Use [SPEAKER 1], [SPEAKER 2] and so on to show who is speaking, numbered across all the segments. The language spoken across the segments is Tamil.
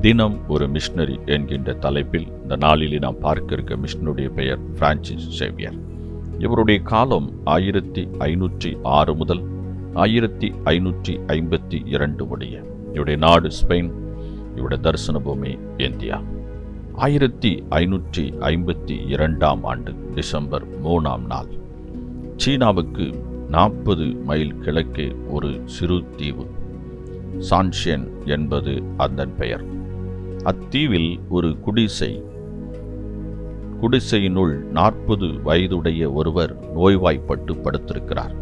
[SPEAKER 1] தினம் ஒரு மிஷனரி என்கின்ற தலைப்பில் இந்த நாளிலே நாம் பார்க்க இருக்க மிஷனுடைய பெயர் பிரான்சிஸ் சேவியர் இவருடைய காலம் ஆயிரத்தி ஐநூற்றி ஆறு முதல் ஆயிரத்தி ஐநூற்றி ஐம்பத்தி இரண்டு உடைய. இவருடைய நாடு ஸ்பெயின் இவருடைய தரிசன பூமி இந்தியா. ஆயிரத்தி ஐநூற்றி ஐம்பத்தி இரண்டாம் ஆண்டு டிசம்பர் மூணாம் நாள். சீனாவுக்கு நாற்பது மைல் கிழக்கே ஒரு சிறு தீவு. சான்ஷியன் என்பது அதன் பெயர். அத்தீவில் ஒரு குடிசை. குடிசையினுள் நாற்பது வயதுடைய ஒருவர் நோய்வாய்ப்பட்டு படுத்திருக்கிறார்.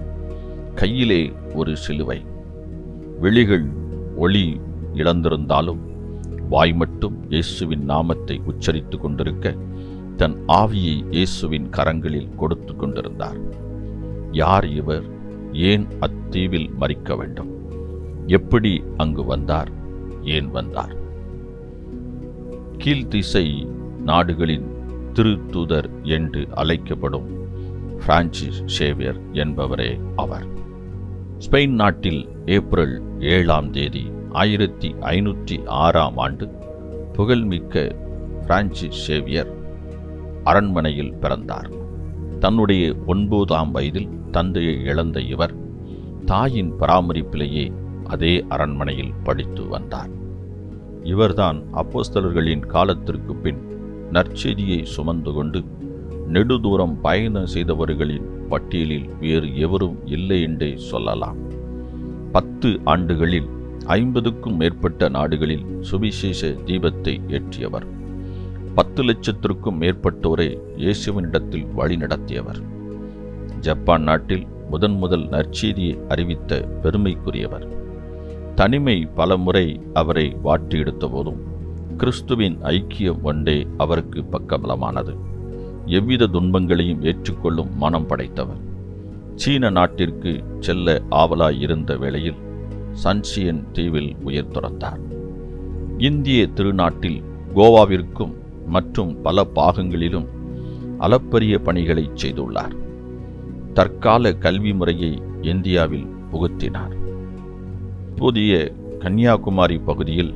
[SPEAKER 1] கையிலே ஒரு சிலுவை. விழிகள் ஒளி இழந்திருந்தாலும் வாய் மட்டும் இயேசுவின் நாமத்தை உச்சரித்து கொண்டிருக்க தன் ஆவியை இயேசுவின் கரங்களில் கொடுத்து கொண்டிருந்தார். யார் இவர்? ஏன் அத்தீவில் மறிக்க வேண்டும்? எப்படி அங்கு வந்தார்? ஏன் வந்தார்? கீழ்த்திசை நாடுகளின் திருத்துதர் என்று அழைக்கப்படும் பிரான்சிஸ் சேவியர் என்பவரே அவர். ஸ்பெயின் நாட்டில் ஏப்ரல் ஏழாம் தேதி ஆயிரத்தி ஐநூற்றி ஆறாம் ஆண்டு புகழ்மிக்க பிரான்சிஸ் சேவியர் அரண்மனையில் பிறந்தார். தன்னுடைய ஒன்பதாம் வயதில் தந்தையை இழந்த இவர் தாயின் பராமரிப்பிலேயே அதே அரண்மனையில் படித்து வந்தார். இவர்தான் அப்போஸ்தலர்களின் காலத்திற்கு பின் நற்செய்தியை சுமந்து கொண்டு நெடுதூரம் பயணம் செய்தவர்களின் பட்டியலில் வேறு எவரும் இல்லை என்றே சொல்லலாம். பத்து ஆண்டுகளில் ஐம்பதுக்கும் மேற்பட்ட நாடுகளில் சுவிசேஷ தீபத்தை ஏற்றியவர். பத்து லட்சத்திற்கும் மேற்பட்டோரை இயேசுவினிடத்தில் வழிநடத்தியவர் ஜப்பான் நாட்டில் முதன் முதல் நற்செய்தியை அறிவித்த பெருமைக்குரியவர். தனிமை பலமுறை அவரை வாட்டி எடுத்த போதும் கிறிஸ்துவின் ஐக்கியம் ஒன்றே அவருக்கு பக்கபலமானது. எவ்வித துன்பங்களையும் ஏற்றுக்கொள்ளும் மனம் படைத்தவர். சீன நாட்டிற்கு செல்ல ஆவலாய் இருந்த வேளையில் சன்சியன் தீவில் உயிர் துறந்தார் இந்திய திருநாட்டில் கோவாவிற்கும் மற்றும் பல பாகங்களிலும் அளப்பரிய பணிகளை செய்துள்ளார். தற்கால கல்வி முறையை இந்தியாவில் புகுத்தினார். தற்போதைய கன்னியாகுமரி பகுதியில்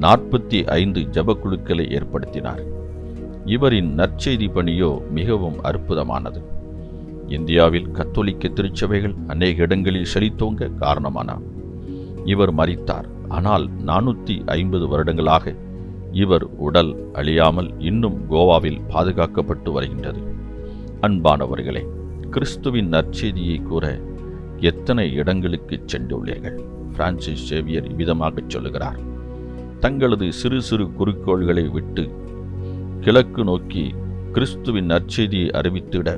[SPEAKER 1] நாற்பத்தி ஐந்து ஜபக்குழுக்களை ஏற்படுத்தினார். இவரின் நற்செய்தி பணியோ மிகவும் அற்புதமானது. இந்தியாவில் கத்தோலிக்க திருச்சபைகள் அநேக இடங்களில் செழித்தோங்க காரணமானார் இவர் மறித்தார் ஆனால் நானூற்றி ஐம்பது வருடங்களாக இவர் உடல் அழியாமல் இன்னும் கோவாவில் பாதுகாக்கப்பட்டு வருகின்றது. அன்பானவர்களே கிறிஸ்துவின் நற்செய்தியை கூற எத்தனை இடங்களுக்கு சென்றுள்ளீர்கள்? பிரான்சிஸ் சேவியர் இவ்விதமாக சொல்லுகிறார். தங்களது சிறு சிறு குறிக்கோள்களை விட்டு கிழக்கு நோக்கி கிறிஸ்துவின் நற்செய்தியை அறிவித்திட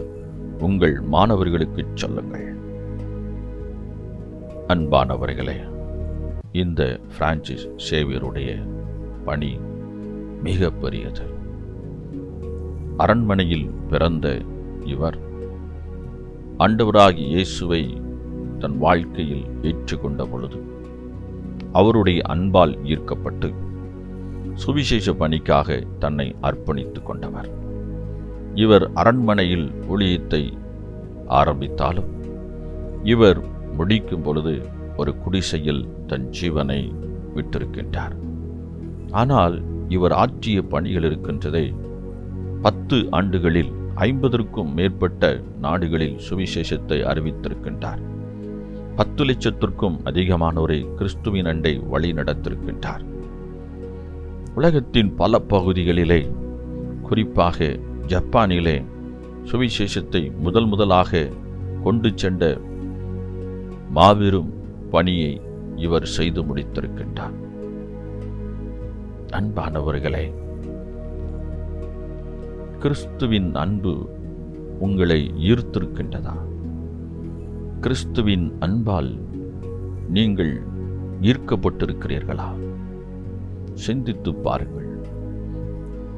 [SPEAKER 1] உங்கள் மாணவர்களுக்கு சொல்லுங்கள். அன்பானவர்களே இந்த பிரான்சிஸ் சேவியருடைய பணி மிக பெரியது. அரண்மனையில் பிறந்த இவர் ஆண்டவராகி இயேசுவை தன் வாழ்க்கையில் ஏற்றுக்கொண்ட பொழுது அவருடைய அன்பால் ஈர்க்கப்பட்டு சுவிசேஷ பணிக்காக தன்னை அர்ப்பணித்து கொண்டவர். இவர் அரண்மனையில் ஊழியத்தை ஆரம்பித்தாலும் இவர் முடிக்கும் பொழுது ஒரு குடிசையில் தன் ஜீவனை விட்டிருக்கின்றார். ஆனால் இவர் ஆற்றிய பணிகள் இருக்கின்றதே பத்து ஆண்டுகளில் ஐம்பதற்கும் மேற்பட்ட நாடுகளில் சுவிசேஷத்தை அறிவித்திருக்கின்றார். பத்து லட்சத்திற்கும் அதிகமானோரை கிறிஸ்துவின் அண்டை வழி நடத்திருக்கின்றார் உலகத்தின் பல பகுதிகளிலே குறிப்பாக ஜப்பானிலே சுவிசேஷத்தை முதல் முதலாக கொண்டு சென்ற மாபெரும் பணியை இவர் செய்து முடித்திருக்கின்றார். அன்பானவர்களே கிறிஸ்துவின் அன்பு உங்களை ஈர்த்திருக்கின்றதா? கிறிஸ்துவின் அன்பால் நீங்கள் ஈர்க்கப்பட்டிருக்கிறீர்களா? சிந்தித்து பாருங்கள்.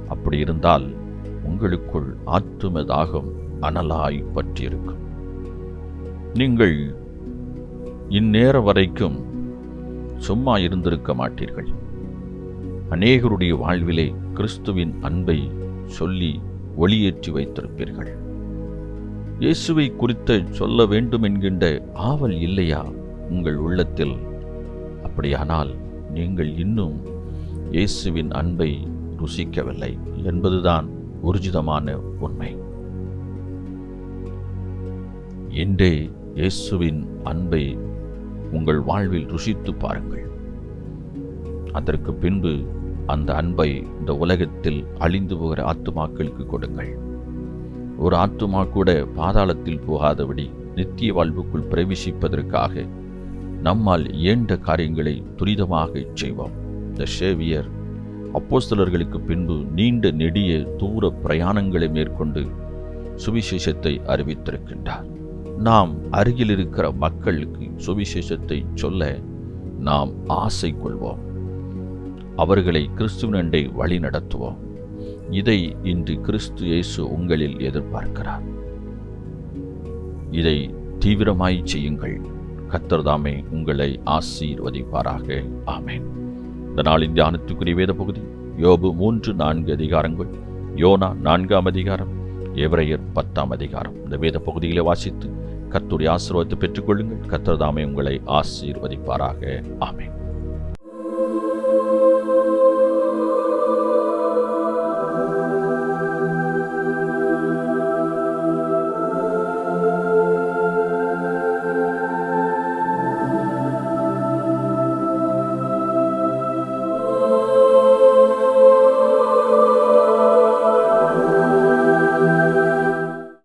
[SPEAKER 1] அப்படி இருந்தால் உங்களுக்குள் ஆத்தும தாகம் அனலாய் பற்றியிருக்கும் நீங்கள் இந்நேர வரைக்கும் சும்மா இருந்திருக்க மாட்டீர்கள். அநேகருடைய வாழ்விலே கிறிஸ்துவின் அன்பை சொல்லி ஒளியேற்றி வைத்திருப்பீர்கள். இயேசுவை குறித்து சொல்ல வேண்டும் என்கின்ற ஆவல் இல்லையா உங்கள் உள்ளத்தில்? அப்படியானால் நீங்கள் இன்னும் இயேசுவின் அன்பை ருசிக்கவில்லை என்பதுதான் ஊர்ஜிதமான உண்மை. இன்றே இயேசுவின் அன்பை உங்கள் வாழ்வில் ருசித்து பாருங்கள். அதற்கு பின்பு அந்த அன்பை இந்த உலகத்தில் அழிந்து போகிற ஆத்துமாக்களுக்கு கொடுங்கள். ஒரு ஆத்துமா கூட பாதாளத்தில் போகாதபடி நித்திய வாழ்வுக்குள் பிரவேசிப்பதற்காக நம்மால் இயன்ற காரியங்களை துரிதமாக செய்வோம். த சேவியர் அப்போஸ்தலர்களுக்கு பின்பு நீண்ட நெடிய தூர பிரயாணங்களை மேற்கொண்டு சுவிசேஷத்தை அறிவித்திருக்கின்றார். நாம் அருகில் இருக்கிற மக்களுக்கு சுவிசேஷத்தை சொல்ல நாம் ஆசை கொள்வோம் அவர்களை கிறிஸ்துவனண்டை வழி நடத்துவோம் இதை இன்று கிறிஸ்து இயேசு உங்களில் எதிர்பார்க்கிறார். இதை தீவிரமாய் செய்யுங்கள். கத்தர்தாமே உங்களை ஆசீர்வதிப்பாராக. ஆமேன். இந்த நாளின் தியானத்துக்குரிய வேத பகுதி யோபு மூன்று நான்கு அதிகாரங்கள் யோனா நான்காம் அதிகாரம் எவரையர் பத்தாம் அதிகாரம். இந்த வேத பகுதிகளை வாசித்து கத்துடைய ஆசீர்வாதத்தை பெற்றுக்கொள்ளுங்கள். கத்தர்தாமே உங்களை ஆசீர்வதிப்பாராக. ஆமேன்.